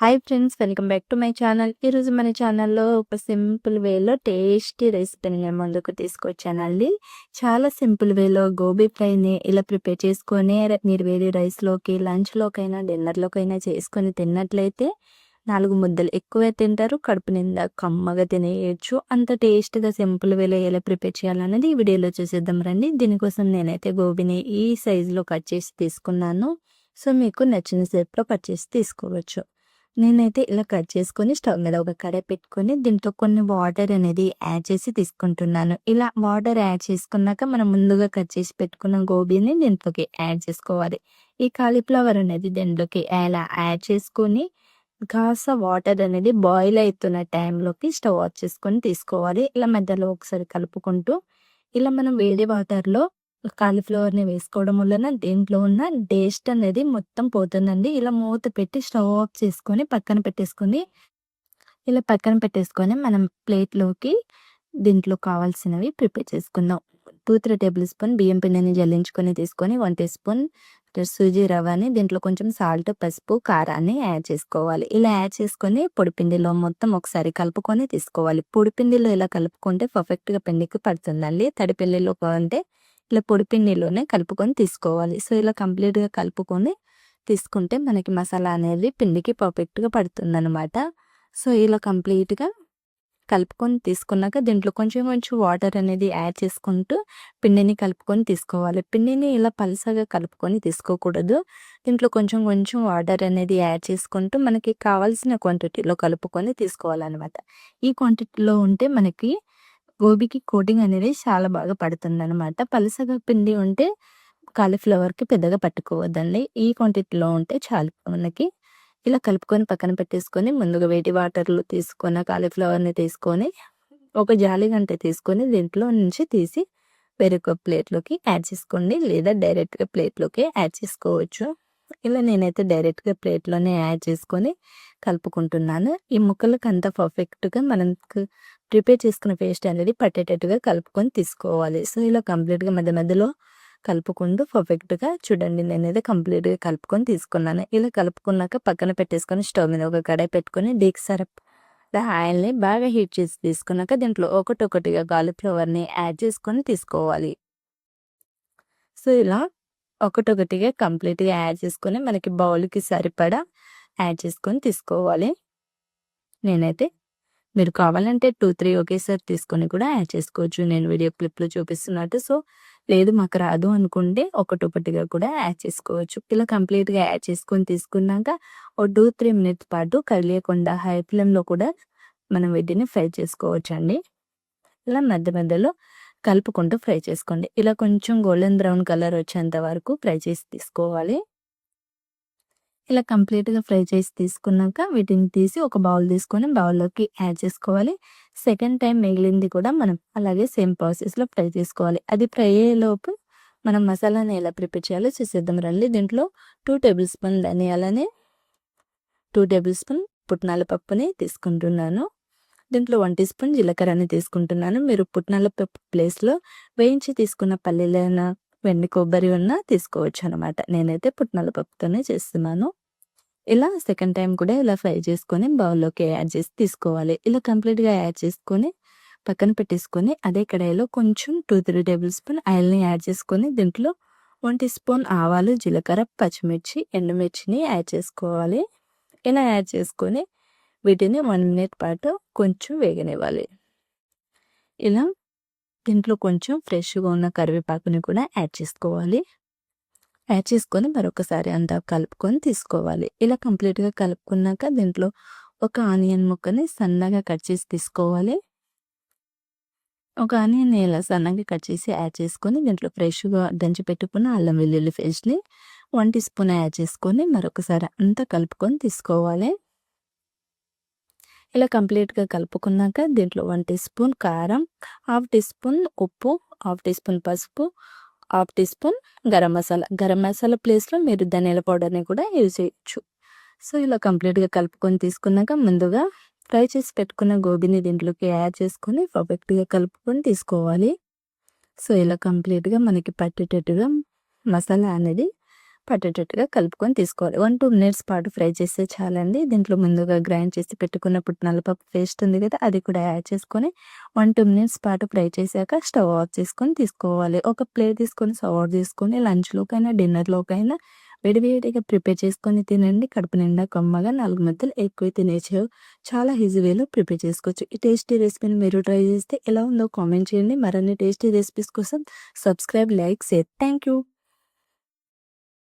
Hi friends welcome back to my channel ఈరోజు మన ఛానల్లో ఒక సింపుల్ వేలో టేస్టీ రెసిపీని నేను ముందుకు తీసుకొచ్చానండి చాలా సింపుల్ వేలో గోబీ ఫ్రైని ఇలా ప్రిపేర్ చేసుకొని మీరు వేరే రైస్లోకి లంచ్లోకైనా డిన్నర్లోకైనా చేసుకొని తిన్నట్లయితే నాలుగు ముద్దలు ఎక్కువే తింటారు కడుపు నిండా కమ్మగా తినేయచ్చు. అంత టేస్ట్గా సింపుల్ వేలో ఎలా ప్రిపేర్ చేయాలన్నది ఈ వీడియోలో చూసేద్దాం రండి. దీనికోసం నేనైతే గోబీని ఈ సైజులో కట్ చేసి తీసుకున్నాను. సో మీకు నచ్చిన షేప్లో కట్ చేసి తీసుకోవచ్చు. నేనైతే ఇలా కట్ చేసుకొని స్టవ్ మీద ఒక కడాయి పెట్టుకొని దీంట్లో కొన్ని వాటర్ అనేది యాడ్ చేసి తీసుకుంటున్నాను. ఇలా వాటర్ యాడ్ చేసుకున్నాక మనం ముందుగా కట్ చేసి పెట్టుకున్న గోబీని దీంట్లోకి యాడ్ చేసుకోవాలి. ఈ కాలీఫ్లవర్ అనేది దీంట్లోకి ఇలా యాడ్ చేసుకొని కాస్త వాటర్ అనేది బాయిల్ అవుతున్న టైంలోకి స్టవ్ ఆఫ్ చేసుకొని తీసుకోవాలి. ఇలా మధ్యలో ఒకసారి కలుపుకుంటూ ఇలా మనం వేడి వాటర్లో కాలీఫ్లవర్‌ని వేసుకోవడం వలన దీంట్లో ఉన్న టేస్ట్ అనేది మొత్తం పోతుందండి. ఇలా మూత పెట్టి స్టవ్ ఆఫ్ చేసుకొని పక్కన పెట్టేసుకొని ఇలా పక్కన పెట్టేసుకొని మనం ప్లేట్‌లోకి దీంట్లో కావాల్సినవి ప్రిపేర్ చేసుకుందాం. టూ త్రీ టేబుల్ స్పూన్ బియ్యం పిండిని జల్లించుకొని తీసుకొని వన్ టీ స్పూన్ సూజీ రవ్వని దీంట్లో కొంచెం సాల్ట్, పసుపు, కారాన్ని యాడ్ చేసుకోవాలి. ఇలా యాడ్ చేసుకొని పొడిపిండిలో మొత్తం ఒకసారి కలుపుకొని తీసుకోవాలి. పొడిపిండిలో ఇలా కలుపుకుంటే పర్ఫెక్ట్‌గా పిండికి పడుతుందండి. తడిపిండిలో అంటే ఇలా పొడి పిండిలోనే కలుపుకొని తీసుకోవాలి. సో ఇలా కంప్లీట్గా కలుపుకొని తీసుకుంటే మనకి మసాలా అనేది పిండికి పర్ఫెక్ట్గా పడుతుందనమాట సో ఇలా కంప్లీట్గా కలుపుకొని తీసుకున్నాక దీంట్లో కొంచెం కొంచెం వాటర్ అనేది యాడ్ చేసుకుంటూ పిండిని కలుపుకొని తీసుకోవాలి. పిండిని ఇలా పలసగా కలుపుకొని తీసుకోకూడదు. దీంట్లో కొంచెం కొంచెం వాటర్ అనేది యాడ్ చేసుకుంటూ మనకి కావాల్సిన క్వాంటిటీలో కలుపుకొని తీసుకోవాలన్నమాట. ఈ క్వాంటిటీలో ఉంటే మనకి గోబీకి కోటింగ్ అనేది చాలా బాగా పడుతుంది అనమాట పలసగా పిండి ఉంటే కాలీఫ్లవర్‌కి పెద్దగా పట్టుకోవద్దండి. ఈ క్వాంటిటీలో ఉంటే చాలు మనకి. ఇలా కలుపుకొని పక్కన పెట్టేసుకొని ముందుగా వేడి వాటర్‌లో తీసుకున్న కాలీఫ్లవర్‌ని తీసుకొని ఒక జాలి గంట తీసుకొని దీంట్లో నుంచి తీసి వేరొక ప్లేట్‌లోకి యాడ్ చేసుకోండి. లేదా డైరెక్ట్‌గా ప్లేట్‌లోకి యాడ్ చేసుకోవచ్చు. ఇలా నేనైతే డైరెక్ట్‌గా ప్లేట్‌లోనే యాడ్ చేసుకొని కలుపుకుంటున్నాను. ఈ అంత పర్ఫెక్ట్‌గా మనకు ప్రిపేర్ చేసుకున్న పేస్ట్ అనేది పట్టేటట్టుగా కలుపుకొని తీసుకోవాలి. సో, ఇలా కంప్లీట్‌గా మధ్య మధ్యలో కలుపుకుంటూ పర్ఫెక్ట్‌గా చూడండి నేనైతే కంప్లీట్‌గా కలుపుకొని తీసుకున్నాను. ఇలా కలుపుకున్నాక పక్కన పెట్టేసుకొని స్టవ్ మీద ఒక కడాయి పెట్టుకొని డీక్ సరప్ ఆయిల్‌ని బాగా హీట్ చేసి తీసుకున్నాక దీంట్లో ఒకటొకటిగా గాలిఫ్లవర్ని యాడ్ చేసుకొని తీసుకోవాలి. సో, ఇలా ఒకటొకటిగా కంప్లీట్‌గా యాడ్ చేసుకొని మనకి బౌల్‌కి సరిపడా యాడ్ చేసుకొని తీసుకోవాలి. నేనైతే మీరు కావాలంటే టూ త్రీ ఒకేసారి తీసుకొని కూడా యాడ్ చేసుకోవచ్చు. నేను వీడియో క్లిప్‌లో చూపిస్తున్నట్టు. సో, లేదు మాకు రాదు అనుకుంటే ఒకటొకటిగా కూడా యాడ్ చేసుకోవచ్చు. ఇలా కంప్లీట్‌గా యాడ్ చేసుకొని తీసుకున్నాక ఓ టూ త్రీ మినిట్స్ పాటు కలియకుండా హై ఫ్లేమ్‌లో కూడా మనం వీటిని ఫ్రై చేసుకోవచ్చండి. ఇలా మధ్య మధ్యలో కలుపుకుంటూ ఫ్రై చేసుకోండి. ఇలా కొంచెం గోల్డెన్ బ్రౌన్ కలర్ వచ్చేంత వరకు ఫ్రై చేసి తీసుకోవాలి. ఇలా కంప్లీట్‌గా ఫ్రై చేసి తీసుకున్నాక వీటిని తీసి ఒక బౌల్ తీసుకొని బౌల్‌లోకి యాడ్ చేసుకోవాలి. సెకండ్ టైం మిగిలింది కూడా మనం అలాగే సేమ్ ప్రాసెస్‌లో ఫ్రై చేసుకోవాలి. అది ఫ్రై అయ్యేలోపు మనం మసాలాని ఎలా ప్రిపేర్ చేయాలో చూసేద్దాం రండి. దీంట్లో టూ టేబుల్ స్పూన్ ధనియాలని, టూ టేబుల్ స్పూన్ పుట్నాల పప్పుని తీసుకుంటున్నాను. దీంట్లో వన్ టీ స్పూన్ జీలకర్రని తీసుకుంటున్నాను. మీరు పుట్నాల పప్పు ప్లేస్‌లో వేయించి తీసుకున్న పల్లీలైన వెండి కొబ్బరి ఉన్న తీసుకోవచ్చు అనమాట. నేనైతే పుట్నాల పప్పుతోనే చేస్తున్నాను. ఇలా సెకండ్ టైం కూడా ఇలా ఫ్రై చేసుకొని బౌల్‌లోకి యాడ్ చేసి తీసుకోవాలి. ఇలా కంప్లీట్‌గా యాడ్ చేసుకొని పక్కన పెట్టేసుకొని అదే కడాయిలో కొంచెం టూ త్రీ టేబుల్ స్పూన్ ఆయిల్‌ని యాడ్ చేసుకొని దీంట్లో వన్ టీ స్పూన్ ఆవాలు, జీలకర్ర, పచ్చిమిర్చి, ఎండుమిర్చిని యాడ్ చేసుకోవాలి. ఇలా యాడ్ చేసుకొని వీటిని వన్ మినిట్ పాటు కొంచెం వేగనివ్వాలి. ఇలా దీంట్లో కొంచెం ఫ్రెష్‌గా ఉన్న కరివేపాకుని కూడా యాడ్ చేసుకోవాలి. యాడ్ చేసుకొని మరొకసారి అంతా కలుపుకొని తీసుకోవాలి. ఇలా కంప్లీట్‌గా కలుపుకున్నాక దీంట్లో ఒక ఆనియన్ ముక్కని సన్నగా కట్ చేసి తీసుకోవాలి. ఒక ఆనియన్ ఇలా సన్నగా కట్ చేసి యాడ్ చేసుకొని దీంట్లో ఫ్రెష్‌గా దంచి పెట్టుకున్న అల్లం వెల్లుల్లి పేస్ట్‌ని వన్ టీ స్పూన్ యాడ్ చేసుకొని మరొకసారి అంతా కలుపుకొని తీసుకోవాలి. ఇలా కంప్లీట్‌గా కలుపుకున్నాక దీంట్లో వన్ టీ స్పూన్ కారం, హాఫ్ టీ స్పూన్ ఉప్పు, హాఫ్ టీ స్పూన్ పసుపు half teaspoon garam masala. Garam masala ప్లేస్లో మీరు ధనియాల పౌడర్ని కూడా యూజ్ చేయొచ్చు. సో ఇలా కంప్లీట్గా కలుపుకొని తీసుకున్నాక ముందుగా ఫ్రై చేసి పెట్టుకున్న గోబీని దీంట్లోకి యాడ్ చేసుకొని పర్ఫెక్ట్గా కలుపుకొని తీసుకోవాలి. సో ఇలా కంప్లీట్గా మనకి పట్టేటట్టుగా మసాలా అనేది పట్టేటట్టుగా కలుపుకొని తీసుకోవాలి. 1, 2 మినిట్స్ పాటు ఫ్రై చేస్తే చాలండి. దీంట్లో ముందుగా గ్రైండ్ చేసి పెట్టుకున్న పుట్నాల పేస్ట్ ఉంది కదా! అది కూడా యాడ్ చేసుకొని 1, 2 మినిట్స్ పాటు ఫ్రై చేశాక స్టవ్ ఆఫ్ చేసుకొని తీసుకోవాలి. ఒక ప్లేట్ తీసుకొని సర్వ్ అవుట్ చేసుకొని లంచ్‌లోకైనా, డిన్నర్‌లోకైనా వేడివేడిగా ప్రిపేర్ చేసుకొని తినండి. కడుపు నిండా కమ్మగా 4 ముద్దలు ఎక్కువ తినేయొచ్చు. చాలా ఈజీ వేలో ప్రిపేర్ చేసుకోవచ్చు. ఈ టేస్టీ రెసిపీని మీరు ట్రై చేస్తే ఎలా ఉందో కామెంట్ చేయండి. మరిన్ని టేస్టీ రెసిపీస్ కోసం subscribe, like, share. Thank you.